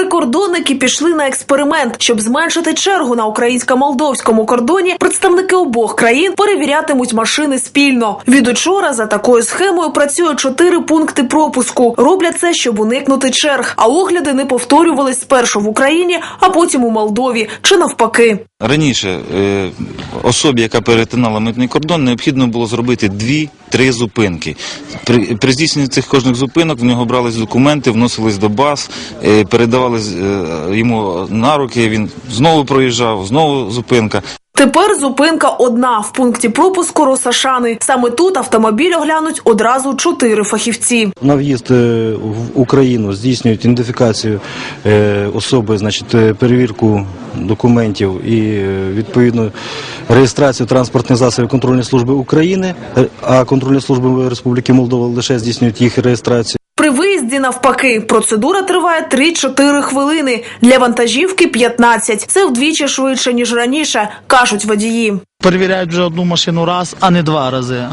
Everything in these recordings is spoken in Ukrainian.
Прикордонники пішли на експеримент, щоб зменшити чергу на українсько-молдовському кордоні. Представники обох країн перевірятимуть машини спільно. Від учора за такою схемою працює чотири пункти пропуску. Роблять це, щоб уникнути черг, а огляди не повторювались спершу в Україні, а потім у Молдові чи навпаки. Раніше е, особі, яка перетинала митний кордон, необхідно було зробити дві-три зупинки. При, здійсненні цих кожних зупинок в нього брались документи, вносились до баз, передавали е, йому на руки. Він знову проїжджав, знову зупинка. Тепер зупинка одна в пункті пропуску Росашани. Саме тут автомобіль оглянуть одразу чотири фахівці. На в'їзд е, в Україну здійснюють ідентифікацію е, особи, значить, е, перевірку документів і відповідно реєстрацію транспортних засобів контрольної служби України, а контрольні служби Республіки Молдова лише здійснюють їх реєстрацію. При виїзді навпаки процедура триває 3-4 хвилини. Для вантажівки 15. Це вдвічі швидше ніж раніше, кажуть водії. перевіряють вже одну машину раз, а не два рази.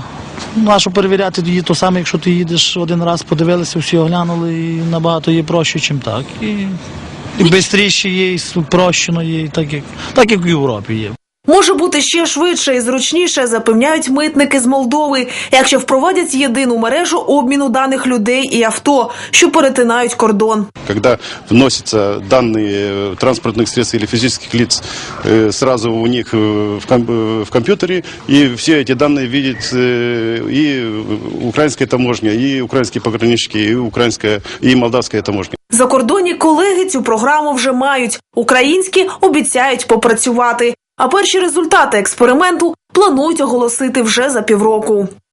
Ну, а що перевіряти її то саме, якщо ти їдеш один раз, подивилися, всі оглянули, і набагато є проще, ніж так. І, і швидше є, і спрощено є, і так як, так як в Європі є. Може бути ще швидше і зручніше, запевняють митники з Молдови, якщо впровадять єдину мережу обміну даних людей і авто, що перетинають кордон. Когда вносятся данные э, транспортных средств или физических лиц э, сразу у них э, в, ком- э, в компьютере, и все эти данные видит э, и украинская таможня, и украинские пограничники, и украинская, и молдавская таможня. Закордонні колеги цю програму вже мають. Українські обіцяють попрацювати. А перші результати експерименту планують оголосити вже за півроку.